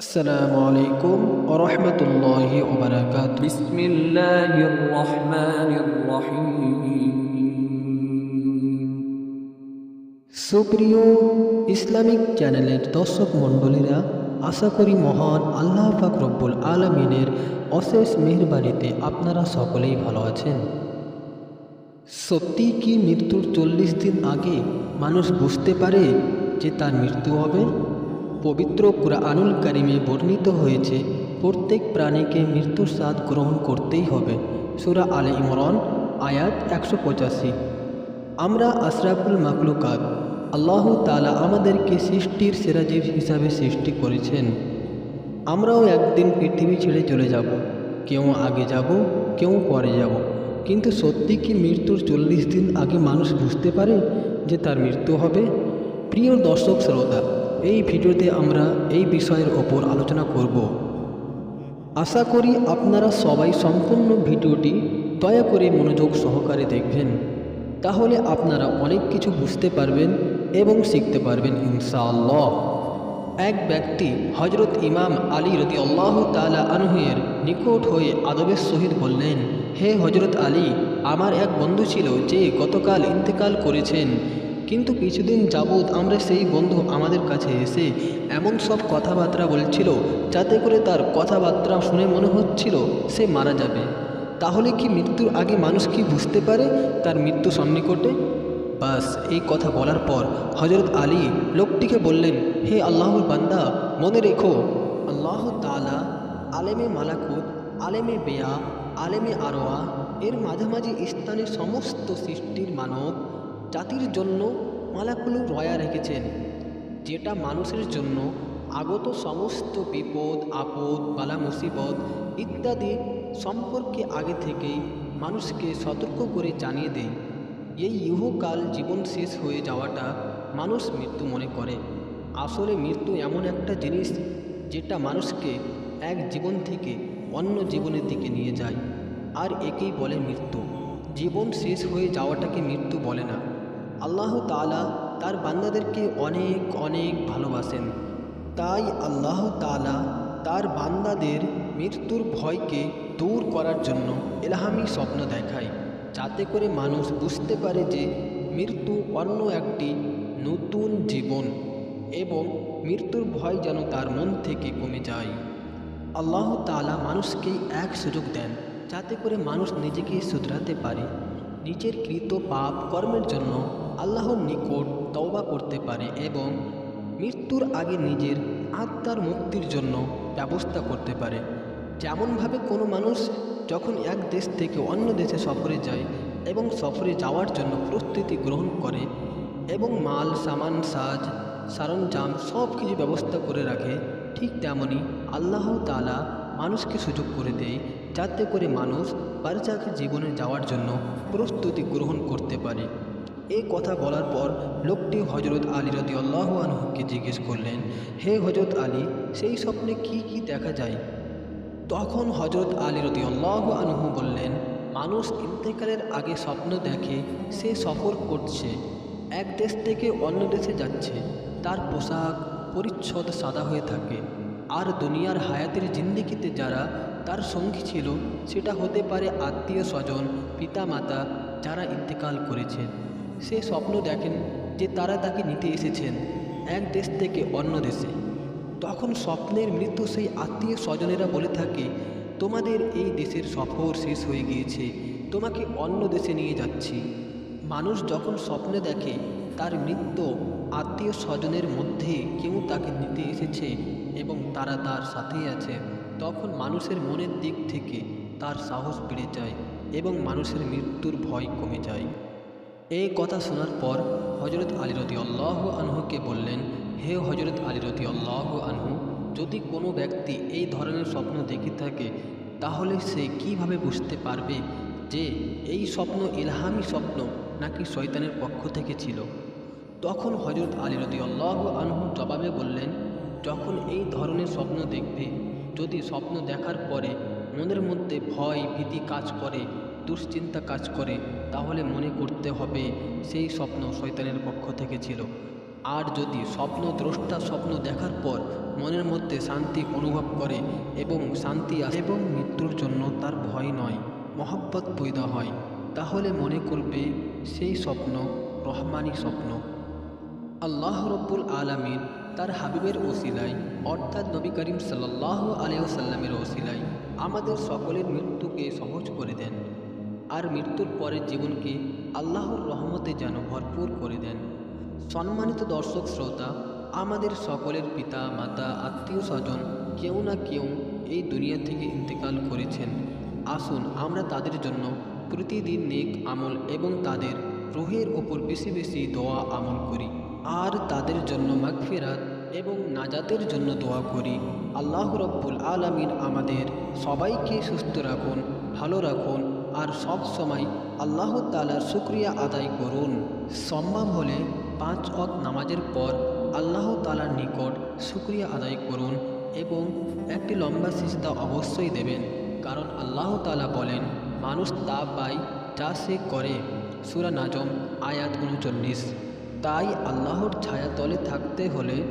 আসসালামু আলাইকুম ওরহমতুল্লাহি ওবরাকাত বিসমিল্লাহির রহমানির রহিম সুপ্রিয় ইসলামিক চ্যানেলের দর্শক মণ্ডলীরা আশা করি মহান আল্লাহ ফাকরব্বুল আলমিনের অশেষ মেহরবানিতে আপনারা সকলেই ভালো আছেন। সত্যি কি মৃত্যুর চল্লিশ দিন আগে মানুষ বুঝতে পারে যে তার মৃত্যু হবে? পবিত্র কুরআনুল কারিমে বর্ণিত হয়েছে, প্রত্যেক প্রাণীকে মৃত্যুর স্বাদ গ্রহণ করতেই হবে। সুরা আলে ইমরান, আয়াত একশো পঁচাশি। আমরা আশরাফুল মাকলুকাত আল্লাহ তালা আমাদেরকে সৃষ্টির সেরা জীব হিসাবে সৃষ্টি করেছেন। আমরাও একদিন পৃথিবী ছেড়ে চলে যাব। কেউ আগে যাব, কেউ পরে যাব। কিন্তু সত্যি কি মৃত্যুর চল্লিশ দিন আগে মানুষ বুঝতে পারে যে তার মৃত্যু হবে? প্রিয় দর্শক, শ্রোতা এই ভিডিওতে আমরা এই বিষয়ের ওপর আলোচনা করব। আশা করি আপনারা সবাই সম্পূর্ণ ভিডিওটি দয়া করে মনোযোগ সহকারে দেখবেন। তাহলে আপনারা অনেক কিছু বুঝতে পারবেন এবং শিখতে পারবেন ইনশাআল্লাহ। এক ব্যক্তি হজরত ইমাম আলী রদি আল্লাহ তালা আনহুয়ের নিকট হয়ে আদবের সহিত বললেন, হে হজরত আলী, আমার এক বন্ধু ছিল যে গতকাল ইন্তেকাল করেছেন। কিন্তু কিছুদিন যাবৎ আমরা সেই বন্ধু আমাদের কাছে এসে এমন সব কথাবার্তা বলছিল যাতে করে তার কথাবার্তা শুনে মনে হচ্ছিল সে মারা যাবে। তাহলে কি মৃত্যুর আগে মানুষ কি বুঝতে পারে তার মৃত্যু সন্নিকটে? বাস, এই কথা বলার পর হজরত আলী লোকটিকে বললেন, হে আল্লাহর বান্দা, মনে রেখো, আল্লাহ তালা আলেমে মালাকুত, আলেমে বেয়া, আলেমে আরোয়া, এর মাঝামাঝি স্থানে সমস্ত সৃষ্টির মানব জাতির জন্য মালাকুল রয়া রেখেছেন, যেটা মানুষের জন্য আগত সমস্ত বিপদ, আপদ, বালা মুসিবত ইত্যাদি সম্পর্কে আগে থেকেই মানুষকে সতর্ক করে জানিয়ে দেয়। এই ইহকাল জীবন শেষ হয়ে যাওয়াটা মানুষ মৃত্যু মনে করে। আসলে মৃত্যু এমন একটা জিনিস যেটা মানুষকে এক জীবন থেকে অন্য জীবনের দিকে নিয়ে যায়। আর একেই বলে মৃত্যু। জীবন শেষ হয়ে যাওয়াটাকে মৃত্যু বলে না। আল্লাহ তালা তার বান্দাদেরকে অনেক অনেক ভালোবাসেন। তাই আল্লাহ তালা তার বান্দাদের মৃত্যুর ভয়কে দূর করার জন্য এলাহামি স্বপ্ন দেখায়, যাতে করে মানুষ বুঝতে পারে যে মৃত্যু অন্য একটি নতুন জীবন এবং মৃত্যুর ভয় যেন তার মন থেকে কমে যায়। আল্লাহ তালা মানুষকে এক সুযোগ দেন, যাতে করে মানুষ নিজেকে শুধরাতে পারে। নিজের কৃত পাপ কর্মের জন্য আল্লাহর নিকট তওবা করতে পারে এবং মৃত্যুর আগে নিজের আত্মার মুক্তির জন্য ব্যবস্থা করতে পারে। যেমনভাবে কোনো মানুষ যখন এক দেশ থেকে অন্য দেশে সফরে যায় এবং সফরে যাওয়ার জন্য প্রস্তুতি গ্রহণ করে এবং মাল, সামান, সাজ, সরঞ্জাম সব কিছু ব্যবস্থা করে রাখে, ঠিক তেমনই আল্লাহ তালা মানুষকে সুযোগ করে দেয় যাতে করে মানুষ বারজাকে জীবনে যাওয়ার জন্য প্রস্তুতি গ্রহণ করতে পারে। এই কথা বলার পর লোকটি হজরত আলী রদি আল্লাহ আনহুকে জিজ্ঞেস করলেন, হে হজরত আলী, সেই স্বপ্নে কি কি দেখা যায়? তখন হজরত আলী রদি আল্লাহ আনহু বললেন, মানুষ ইন্তেকালের আগে স্বপ্ন দেখে, সে সফর করছে, এক দেশ থেকে অন্য দেশে যাচ্ছে, তার পোশাক পরিচ্ছদ সাদা হয়ে থাকে, আর দুনিয়ার হায়াতের জিন্দিগিতে যারা তার সঙ্গী ছিল, সেটা হতে পারে আত্মীয় স্বজন, পিতামাতা যারা ইন্তেকাল করেছেন। সে স্বপ্ন দেখেন যে তারা তাকে নিতে এসেছেন এক দেশ থেকে অন্য দেশে। তখন স্বপ্নের মৃত্যু সেই আত্মীয় স্বজনেরা বলে থাকে, তোমাদের এই দেশের সফর শেষ হয়ে গিয়েছে, তোমাকে অন্য দেশে নিয়ে যাচ্ছি। মানুষ যখন স্বপ্নে দেখে, তার মৃত্যু আত্মীয় স্বজনের মধ্যে কেউ তাকে নিতে এসেছে এবং তারা তার সাথেই আছে, তখন মানুষের মনের দিক থেকে তার সাহস বেড়ে যায় এবং মানুষের মৃত্যুর ভয় কমে যায়। এই কথা শোনার পর হজরত আলী রতি আল্লাহ আনহুকে বললেন, হে হজরত আলী রতি আল্লাহ আনহু, যদি কোনো ব্যক্তি এই ধরনের স্বপ্ন দেখে থাকে, তাহলে সে কীভাবে বুঝতে পারবে যে এই স্বপ্ন ইলহামি স্বপ্ন নাকি শয়তানের পক্ষ থেকে ছিল? তখন হজরত আলী রতি আল্লাহ আনহু জবাবে বললেন, যখন এই ধরনের স্বপ্ন দেখবে, যদি স্বপ্ন দেখার পরে মনের মধ্যে ভয়, ভীতি কাজ করে দুশ্চিন্তা কাজ করে, তাহলে মনে করতে হবে সেই স্বপ্ন শয়তানের পক্ষ থেকে ছিল। আর যদি স্বপ্ন দ্রষ্টা স্বপ্ন দেখার পর মনের মধ্যে শান্তি অনুভব করে এবং শান্তি আসে এবং মৃত্যুর জন্য তার ভয় নয়, মহব্বত পৈদা হয়, তাহলে মনে করবে সেই স্বপ্ন রহমানি স্বপ্ন। আল্লাহ রব্বুল আলামিন তার হাবিবের ওসিলায়, অর্থাৎ নবী করিম সাল্লাহ আলিয়াল্লামের ওসিলায় আমাদের সকলের মৃত্যুকে সহজ করে দেন। আর মৃত্যুর পরের জীবনকে আল্লাহর রহমতে যেন ভরপুর করে দেন। সম্মানিত দর্শক শ্রোতা, আমাদের সকলের পিতা, মাতা, আত্মীয় স্বজন কেউ না কেউ এই দুনিয়া থেকে ইন্তেকাল করেছেন। আসুন আমরা তাদের জন্য প্রতিদিন নেক আমল এবং তাদের রুহের ওপর বেশি বেশি দোয়া আমল করি। আর তাদের জন্য মাগফিরাত এবং নাজাতের জন্য দোয়া করি। আল্লাহ রব্বুল আলামিন আমাদের সবাইকে সুস্থ রাখুন, ভালো রাখুন আর সব সময় আল্লাহ তালার শুক্রিয়া আদায় করুন। সম্ভব হলে পাঁচ অত নামাজের পর আল্লাহ তালার নিকট শুক্রিয়া আদায় করুন এবং একটি লম্বা সিজদা অবশ্যই দেবেন। কারণ আল্লাহ তালা বলেন, মানুষ তা পায় যা সে করে। সুরা নাজম, আয়াত উনচল্লিশ। তাই আল্লাহর ছায়াতলে থাকতে হলে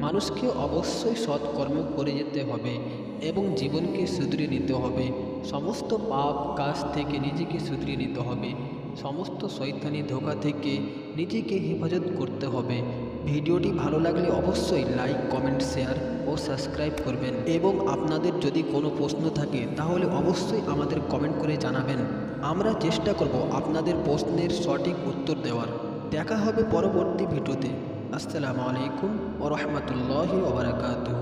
মানুষকে অবশ্যই সৎকর্ম করে যেতে হবে এবং জীবনকে শুধরিয়ে নিতে হবে। সমস্ত পাপ কাজ থেকে নিজেকে শুধরিয়ে নিতে হবে। সমস্ত শৈতানি ধোকা থেকে নিজেকে হেফাজত করতে হবে। ভিডিওটি ভালো লাগলে অবশ্যই লাইক, কমেন্ট, শেয়ার ও সাবস্ক্রাইব করবেন। এবং আপনাদের যদি কোনো প্রশ্ন থাকে, তাহলে অবশ্যই আমাদের কমেন্ট করে জানাবেন। আমরা চেষ্টা করব আপনাদের প্রশ্নের সঠিক উত্তর দেওয়ার। দেখা হবে পরবর্তী ভিডিওতে। আসসালামু আলাইকুম ও রহমতুল্লাহি ওবরাকাতুহ